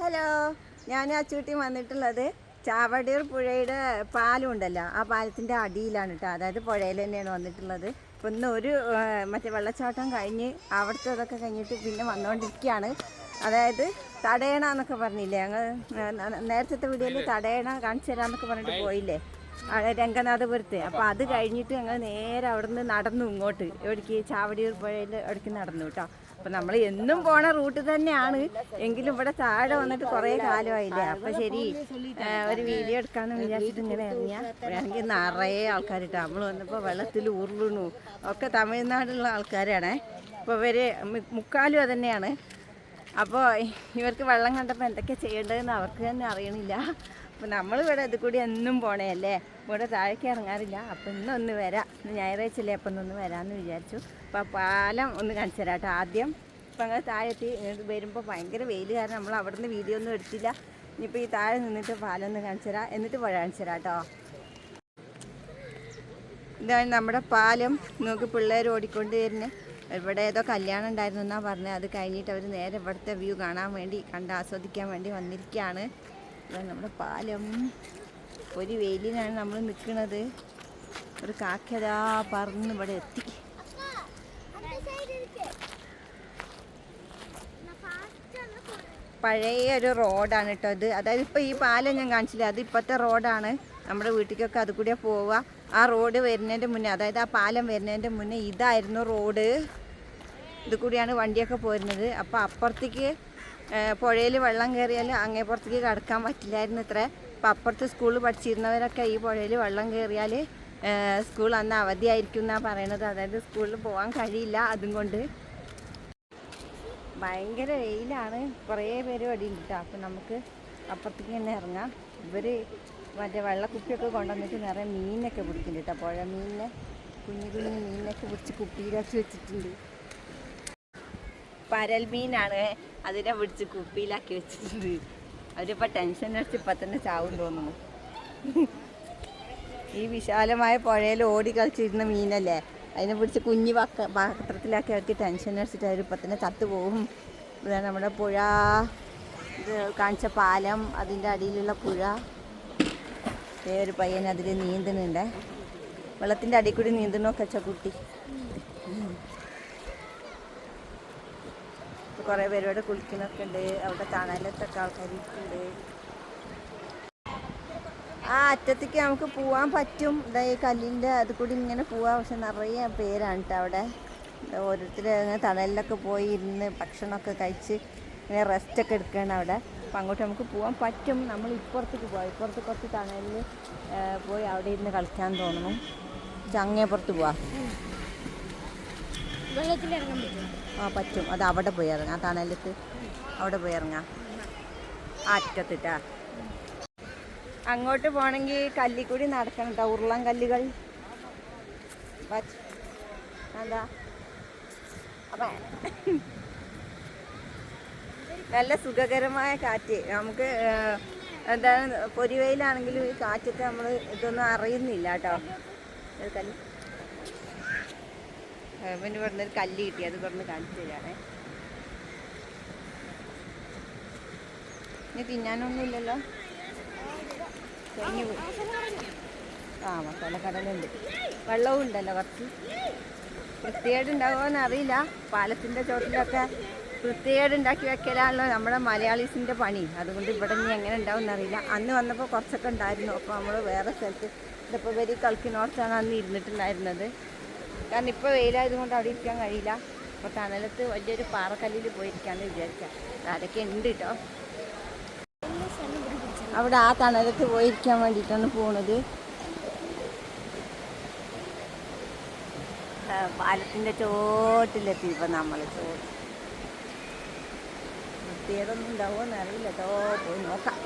Hello. ഞാൻ ആ ചൂട്ടി വന്നിട്ടുള്ളത് ചാവടിയൂർ പുഴയുടെ പാലം ഉണ്ടല്ലോ. ആ പാലത്തിന്റെ അടിയിലാണ് കേട്ടോ അതായത് പുഴയിൽ തന്നെയാണ് വന്നിട്ടുള്ളത്. ഇപ്പം ഇന്ന് ഒരു മറ്റേ വെള്ളച്ചാട്ടം കഴിഞ്ഞ് അവിടുത്തെ ഇതൊക്കെ കഴിഞ്ഞിട്ട് പിന്നെ വന്നുകൊണ്ടിരിക്കുകയാണ് അതായത് തടയണ എന്നൊക്കെ പറഞ്ഞില്ലേ? ഞങ്ങൾ നേരത്തെ വീഡിയോയിൽ തടയണ കാണിച്ചു തരാമെന്നൊക്കെ പറഞ്ഞിട്ട് പോയില്ലേ? രംഗനാഥപുരത്ത് അപ്പോൾ അത് കഴിഞ്ഞിട്ട് ഞങ്ങൾ നേരെ അവിടുന്ന് നടന്നു ഇങ്ങോട്ട്. എവിടേക്ക് ചാവടിയൂർ പുഴയിൽ എവിടേക്ക് നടന്നു കേട്ടോ അപ്പം നമ്മൾ എന്നും പോണ റൂട്ട് തന്നെയാണ്. എങ്കിലും ഇവിടെ താഴെ വന്നിട്ട് കുറേ കാലമായില്ലേ? അപ്പം ശരി ഒരു വീഡിയോ എടുക്കാമെന്ന് വിചാരിച്ചിട്ട് ഇങ്ങനെ ഇറങ്ങിയാൽ ഇറങ്ങി നിറയെ ആൾക്കാരിട്ടോ. നമ്മൾ വന്നപ്പോൾ വെള്ളത്തിൽ ഉരുളുണു. ഒക്കെ തമിഴ്നാടുള്ള ആൾക്കാരാണേ. അപ്പോൾ ഇവർ മുക്കാലും തന്നെയാണ് അപ്പോൾ ഇവർക്ക് വെള്ളം കണ്ടപ്പോൾ എന്തൊക്കെ ചെയ്യേണ്ടതെന്ന് അവർക്ക് തന്നെ അറിയണില്ല. അപ്പോൾ നമ്മളിവിടെ ഇത് കൂടി എന്നും പോണേയല്ലേ ഇവിടെ താഴേക്ക് ഇറങ്ങാറില്ല. അപ്പം ഇന്നൊന്ന് വരാം. ഇന്ന് ഞായറാഴ്ചയല്ലേ അപ്പം ഇന്നൊന്ന് വരാമെന്ന് വിചാരിച്ചു. അപ്പോൾ ആ പാലം ഒന്ന് കാണിച്ചു തരാം കേട്ടോ ആദ്യം ഇപ്പം അങ്ങനെ താഴെത്തി വരുമ്പോൾ ഭയങ്കര വെയിൽ കാരണം നമ്മൾ അവിടെ നിന്ന് വീഡിയോ ഒന്നും എടുത്തില്ല. ഇനിയിപ്പോൾ ഈ താഴെ നിന്നിട്ട് പാലം ഒന്ന് കാണിച്ചു തരാം. എന്നിട്ട് പുഴ കാണിച്ചു തരാം കേട്ടോ ഇതാണ് നമ്മുടെ പാലം. നോക്കി പിള്ളേർ ഓടിക്കൊണ്ട് വരുന്നത് ഇവിടെ ഏതോ കല്യാണം ഉണ്ടായിരുന്നു എന്നാണ് പറഞ്ഞത് അത് കഴിഞ്ഞിട്ട് അവർ നേരെ ഇവിടുത്തെ വ്യൂ കാണാൻ വേണ്ടി കണ്ട് ആസ്വദിക്കാൻ വേണ്ടി വന്നിരിക്കുകയാണ്. നമ്മുടെ പാലം. ഒരു വെയിലിനാണ് നമ്മൾ നിൽക്കുന്നത്. ഒരു കാക്കതാ പറന്ന് ഇവിടെ എത്തി. പഴയ ഒരു റോഡാണ് കേട്ടോ ഇത്. അതായത് ഇപ്പോൾ ഈ പാലം ഞാൻ കാണിച്ചില്ല അത് ഇപ്പോഴത്തെ റോഡാണ്. നമ്മുടെ വീട്ടിലേക്കൊക്കെ അത് കൂടെ പോവുക ആ റോഡ് വരുന്നതിന്റെ മുന്നേ അതായത് ആ പാലം വരുന്നതിന്റെ മുന്നേ ഇതായിരുന്നു റോഡ്. ഇത് കൂടിയാണ് വണ്ടിയൊക്കെ പോരുന്നത്. അപ്പോൾ അപ്പുറത്തേക്ക് പുഴയിൽ വെള്ളം കയറിയാൽ അങ്ങേപ്പുറത്തേക്ക് കടക്കാൻ പറ്റില്ലായിരുന്നു ഇത്ര. അപ്പം അപ്പുറത്ത് സ്കൂളിൽ പഠിച്ചിരുന്നവരൊക്കെ ഈ പുഴയിൽ വെള്ളം കയറിയാൽ സ്കൂൾ അന്ന് അവധിയായിരിക്കും എന്നാണ് പറയണത്. അതായത് സ്കൂളിൽ പോകാൻ കഴിയില്ല അതും കൊണ്ട്. ഭയങ്കര വെയിലാണ്. കുറേ പേര് ഇവിടെ ഉണ്ട് അപ്പം നമുക്ക് അപ്പുറത്തേക്ക് തന്നെ ഇറങ്ങാം. ഇവർ മറ്റേ വെള്ളക്കുപ്പിയൊക്കെ കൊണ്ടുവന്നിട്ട് നിറയെ മീനൊക്കെ പിടിക്കുന്നുണ്ട് കേട്ടോ പുഴ മീനിനെ കുഞ്ഞു കുഞ്ഞു മീനൊക്കെ പിടിച്ച് കുപ്പിയിലാക്കി വെച്ചിട്ടുണ്ട്. പരൽ മീനാണ് അതിനെ പിടിച്ച് കുപ്പിയിലാക്കി വെച്ചിട്ടുണ്ട്. അവരിപ്പോൾ ടെൻഷൻ അടിച്ച് ഇപ്പം തന്നെ ചാവും തോന്നുന്നു. ഈ വിശാലമായ പുഴയിൽ ഓടി കളിച്ചിരുന്ന മീനല്ലേ? അതിനെ പിടിച്ച് കുഞ്ഞു പക്ക പാത്രത്തിലാക്കി അവർക്ക് ടെൻഷൻ അടിച്ചിട്ട് അവർ ഇപ്പം തന്നെ ചത്തു പോകും. ഇതാണ് നമ്മുടെ പുഴ. ഇത് കാണിച്ച പാലം അതിന്റെ അടിയിലുള്ള പുഴ. ദേ ഒരു പയ്യൻ അതിൽ നീന്തുന്നുണ്ട്. വെള്ളത്തിന്റെ അടിയിൽ കൂടി നീന്തണോ കച്ച കുട്ടി. കുറേ പേര് ഇവിടെ കുളിക്കുന്നൊക്കെ ഉണ്ട്. അവിടെ തണലത്തൊക്കെ ആൾക്കാർ ഇരിക്കുന്നുണ്ട് ആ അറ്റത്തേക്ക് നമുക്ക് പോവാൻ പറ്റും. ഇതാ ഈ കല്ലിന്റെ അത് കൂടി ഇങ്ങനെ പോവാം. പക്ഷെ നിറയെ പേരാണ് കേട്ടോ അവിടെ. ഓരോരുത്തർ ഇങ്ങനെ തണലിലൊക്കെ പോയി ഇരുന്ന് ഭക്ഷണമൊക്കെ കഴിച്ച് ഇങ്ങനെ റെസ്റ്റൊക്കെ എടുക്കുകയാണ് അവിടെ. അപ്പം അങ്ങോട്ട് നമുക്ക് പോകാൻ പറ്റും. നമ്മൾ ഇപ്പുറത്തേക്ക് പോവാം. ഇപ്പുറത്ത് കുറച്ച് തണലിൽ പോയി അവിടെ ഇരുന്ന് കളിക്കാൻ തോന്നുന്നു. ചങ്ങേപ്പുറത്ത് പോവാം. ആ പറ്റും. അത് അവിടെ പോയി ഇറങ്ങാം. തണലത്ത് അവിടെ പോയി ഇറങ്ങാം. ആ അറ്റത്തിട്ടാ. അങ്ങോട്ട് പോകണമെങ്കിൽ കല്ലിക്കൂടി നടക്കണം കേട്ടോ ഉരുളൻ കല്ലുകൾ. എന്താ അതാ. നല്ല സുഖകരമായ കാറ്റ്. നമുക്ക് എന്താ പൊരിവയിലാണെങ്കിലും ഈ കാറ്റൊക്കെ നമ്മൾ ഇതൊന്നും അറിയുന്നില്ല കേട്ടോ പിന്നെ ഇവിടുന്ന് ഒരു കല്ല് കിട്ടി അത് പറഞ്ഞ് കാണിച്ചു തരാണേ. ഇനി തിന്നാനൊന്നുമില്ലല്ലോ കഴിഞ്ഞു പോയി. ആ മസാലക്കടലുണ്ട് വെള്ളവും ഉണ്ടല്ലോ കുറച്ച്. വൃത്തികേട് ഉണ്ടാകുമോയെന്ന് അറിയില്ല. പാലത്തിന്റെ ചോട്ടിലൊക്കെ വൃത്തികേട് ഉണ്ടാക്കി വെക്കലാണല്ലോ നമ്മുടെ മലയാളീസിന്റെ പണി. അതുകൊണ്ട് ഇവിടെ ഇനി എങ്ങനെ ഉണ്ടാവും എന്നറിയില്ല അന്ന് വന്നപ്പോൾ കുറച്ചൊക്കെ ഉണ്ടായിരുന്നു. അപ്പോൾ നമ്മൾ വേറെ സ്ഥലത്ത് ഇതിപ്പോൾ വരി കളിക്കുന്നോർത്താണ് അന്ന് ഇരുന്നിട്ടുണ്ടായിരുന്നത്. കാരണം ഇപ്പോൾ വെയിലായതുകൊണ്ട് അവിടെ ഇരിക്കാൻ കഴിയില്ല. അപ്പോൾ തണലത്ത് വലിയൊരു പാറക്കല്ലിൽ പോയിരിക്കാമെന്ന് വിചാരിക്കാം. അതൊക്കെ ഉണ്ട് കേട്ടോ അവിടെ ആ തണലത്ത് പോയിരിക്കാൻ വേണ്ടിയിട്ടാണ് പോണത്. ആ, പാലത്തിന്റെ ചോട്ടിലെത്തി ഇപ്പൊ നമ്മൾ ചോട്ട് വൃത്തികേടൊന്നും ഉണ്ടാവോ എന്നറിയില്ല കേട്ടോ പോയി നോക്കാം.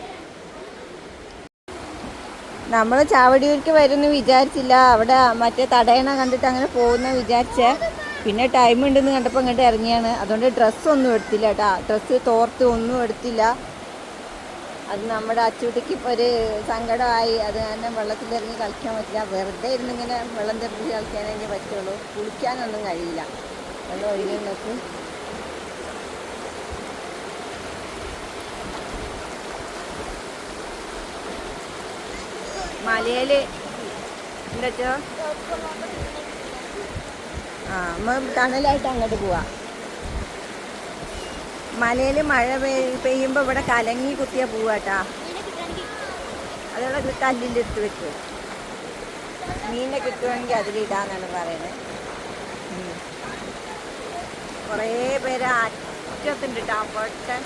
നമ്മൾ ചാവടിയൂർക്ക് വരുമെന്ന് വിചാരിച്ചില്ല. അവിടെ മറ്റേ തടയണ കണ്ടിട്ട് അങ്ങനെ പോകുന്ന വിചാരിച്ചേ. പിന്നെ ടൈം ഉണ്ടെന്ന് കണ്ടപ്പോൾ അങ്ങോട്ട് ഇറങ്ങിയാണ്. അതുകൊണ്ട് ഡ്രസ്സൊന്നും എടുത്തില്ല കേട്ടോ ഡ്രസ്സ് തോർത്ത് ഒന്നും എടുത്തില്ല. അത് നമ്മുടെ അച്ചൂട്ടിക്ക് ഇപ്പോൾ ഒരു സങ്കടമായി. അത് കാരണം വെള്ളത്തിലിറങ്ങി കളിക്കാൻ പറ്റില്ല. വെറുതെ ഇരുന്നിങ്ങനെ വെള്ളം തെറിഞ്ഞ് കളിക്കാനേ പറ്റുള്ളൂ. കുളിക്കാനൊന്നും കഴിയില്ല. വെള്ളം ഒഴുകി നോക്ക് മലയിൽ എന്താ ആ നമ്മ തണലായിട്ട് അങ്ങോട്ട് പോവാ. മലയിൽ മഴ പെയ്- പെയ്യുമ്പോ ഇവിടെ കലങ്ങി കുത്തിയ പോവാട്ടാ. അതവിടെ കല്ലിലെടുത്ത് വെക്കും. മീനെ കിട്ടുവാണെങ്കിൽ അതിലിടാന്നാണ് പറയുന്നത്. കുറേ പേര് അറ്റത്തുണ്ട് കേട്ടോ അപ്പോഴത്തെ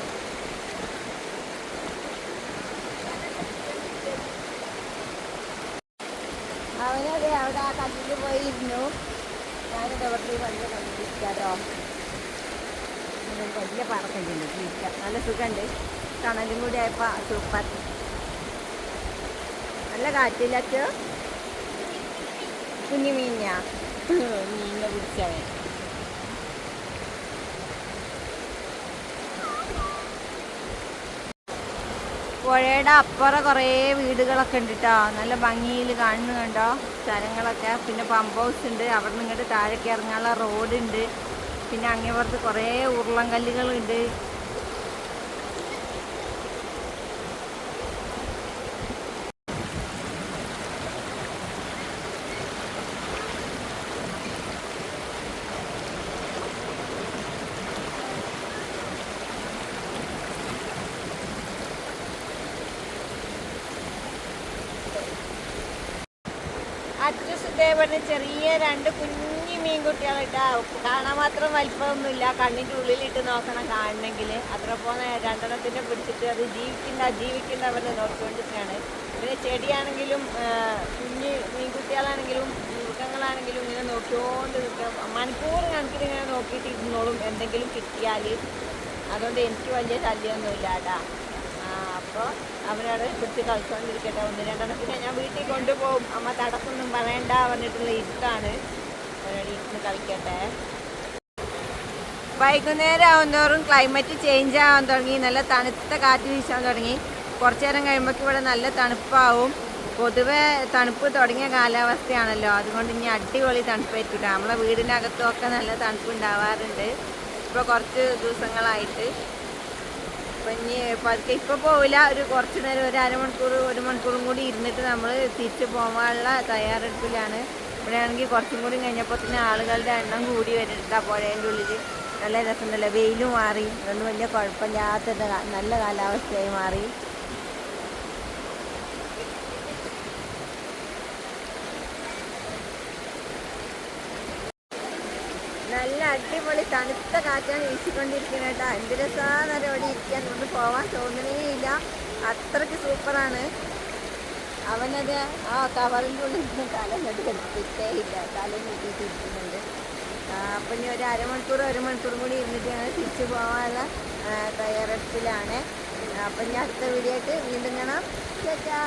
അവനതെ അവിടെ ആ കല്ലിൽ പോയി ഇരുന്നു ഞാനിത് അവിടെ വലിയ കല്ലിരിക്കാട്ടോ വലിയ പറക്കല്ലുണ്ട് ഇരിക്കാം നല്ല സുഖമുണ്ട്. തണലും കൂടി ആയപ്പോൾ സൂപ്പർ. നല്ല കാറ്റിലൊക്കെ കുഞ്ഞു മീനാ മീനിനെ പിടിച്ചവൻ പുഴയുടെ അപ്പുറം കുറേ വീടുകളൊക്കെ ഉണ്ട് കേട്ടോ നല്ല ഭംഗിയിൽ കാണുന്നു കണ്ടോ? സ്ഥലങ്ങളൊക്കെ. പിന്നെ പമ്പ് ഹൗസ് ഉണ്ട്. അവിടെ നിന്ന് ഇങ്ങോട്ട് താഴേക്ക് ഇറങ്ങാനുള്ള റോഡുണ്ട് പിന്നെ അങ്ങേപ്പുറത്ത് കുറേ ഉരുളൻകല്ലുകളുണ്ട് അച്ഛസ് ഇതേപോലെ ചെറിയ രണ്ട് കുഞ്ഞു മീൻകുട്ടികളിട്ടാ കാണാൻ മാത്രം വലിപ്പമൊന്നുമില്ല. കണ്ണിന്റെ ഉള്ളിലിട്ട് നോക്കണം കാണണമെങ്കിൽ അത്ര പോലെ രണ്ടെണ്ണത്തിന്റെ പിടിച്ചിട്ട് അത് ജീവിക്കുന്ന ജീവിക്കുന്ന അവരെ നോക്കിക്കൊണ്ടിരിക്കുകയാണ്. പിന്നെ ചെടിയാണെങ്കിലും കുഞ്ഞ് മീൻകുട്ടികളാണെങ്കിലും മൃഗങ്ങളാണെങ്കിലും ഇങ്ങനെ നോക്കിക്കൊണ്ട് നിൽക്കാം മണിക്കൂർ കണക്കിന് ഇങ്ങനെ നോക്കിയിട്ട് ഇരുന്നോളും എന്തെങ്കിലും കിട്ടിയാൽ അതുകൊണ്ട് എനിക്ക് വലിയ ശല്യമൊന്നുമില്ല കേട്ടാ. അപ്പോൾ അവരോട് പിടിച്ച് കളിച്ചുകൊണ്ടിരിക്കട്ടെ ഒന്ന് പിന്നെ ഞാൻ വീട്ടിൽ കൊണ്ടുപോകും. അമ്മ തടസ്സമൊന്നും പറയണ്ട പറഞ്ഞിട്ടുള്ള ഇഷ്ടമാണ് അവരോട് ഇരുന്ന് കളിക്കട്ടെ. വൈകുന്നേരം ആവുന്നോറും ക്ലൈമറ്റ് ചേഞ്ച് ആവാൻ തുടങ്ങി. നല്ല തണുത്ത കാറ്റ് വീശാൻ തുടങ്ങി. കുറച്ചു നേരം കഴിയുമ്പോഴേക്കും ഇവിടെ നല്ല തണുപ്പാവും. പൊതുവെ തണുപ്പ് തുടങ്ങിയ കാലാവസ്ഥയാണല്ലോ. അതുകൊണ്ട് ഇനി അടിപൊളി തണുപ്പായിരിക്കും. നമ്മളെ വീടിനകത്തും ഒക്കെ നല്ല തണുപ്പ് ഉണ്ടാവാറുണ്ട്. ഇപ്പോൾ കുറച്ച് ദിവസങ്ങളായിട്ട്. ഇപ്പോൾ പോവില്ല. ഒരു കുറച്ച് നേരം ഒരു അരമണിക്കൂർ ഒരു മണിക്കൂറും കൂടി ഇരുന്നിട്ട് നമ്മൾ തിരിച്ച് പോകാനുള്ള തയ്യാറെടുപ്പിലാണ്. ഇവിടെ ആണെങ്കിൽ കുറച്ചും കൂടി കഴിഞ്ഞപ്പോൾ തന്നെ ആളുകളുടെ എണ്ണം കൂടി വരുന്നുണ്ട് ആ പുഴേന്റെ ഉള്ളിൽ നല്ല രസമുണ്ടല്ലോ. വെയിലും മാറി. അതുകൊണ്ട് വലിയ കുഴപ്പമില്ലാത്ത നല്ല കാലാവസ്ഥയായി മാറി. നല്ല അടിപൊളി തണുത്ത കാറ്റാണ് വീശിക്കൊണ്ടിരിക്കുന്നത് കേട്ടോ. എന്ത് രസമാണ് അവിടെ ഇരിക്കാൻ കൊണ്ട് പോവാൻ തോന്നണേയില്ല അത്രയ്ക്ക് സൂപ്പറാണ്. അവനത് ആ കവറിന്റെ ഉള്ളിൽ നിന്ന് തല എടുത്തിട്ടേ ഇല്ല. തല നീട്ടിയിട്ട് ഇരിക്കുന്നുണ്ട് അപ്പം ഇനി ഒരു അരമണിക്കൂർ ഒരു മണിക്കൂറും കൂടി ഇരുന്നിട്ട് ഞങ്ങൾ തിരിച്ചു പോകാനുള്ള തയ്യാറെടുപ്പിലാണ്. അപ്പം ഇനി അടുത്ത വീഡിയോ ആയിട്ട് വീണ്ടും കാണാം. ചേച്ചാ.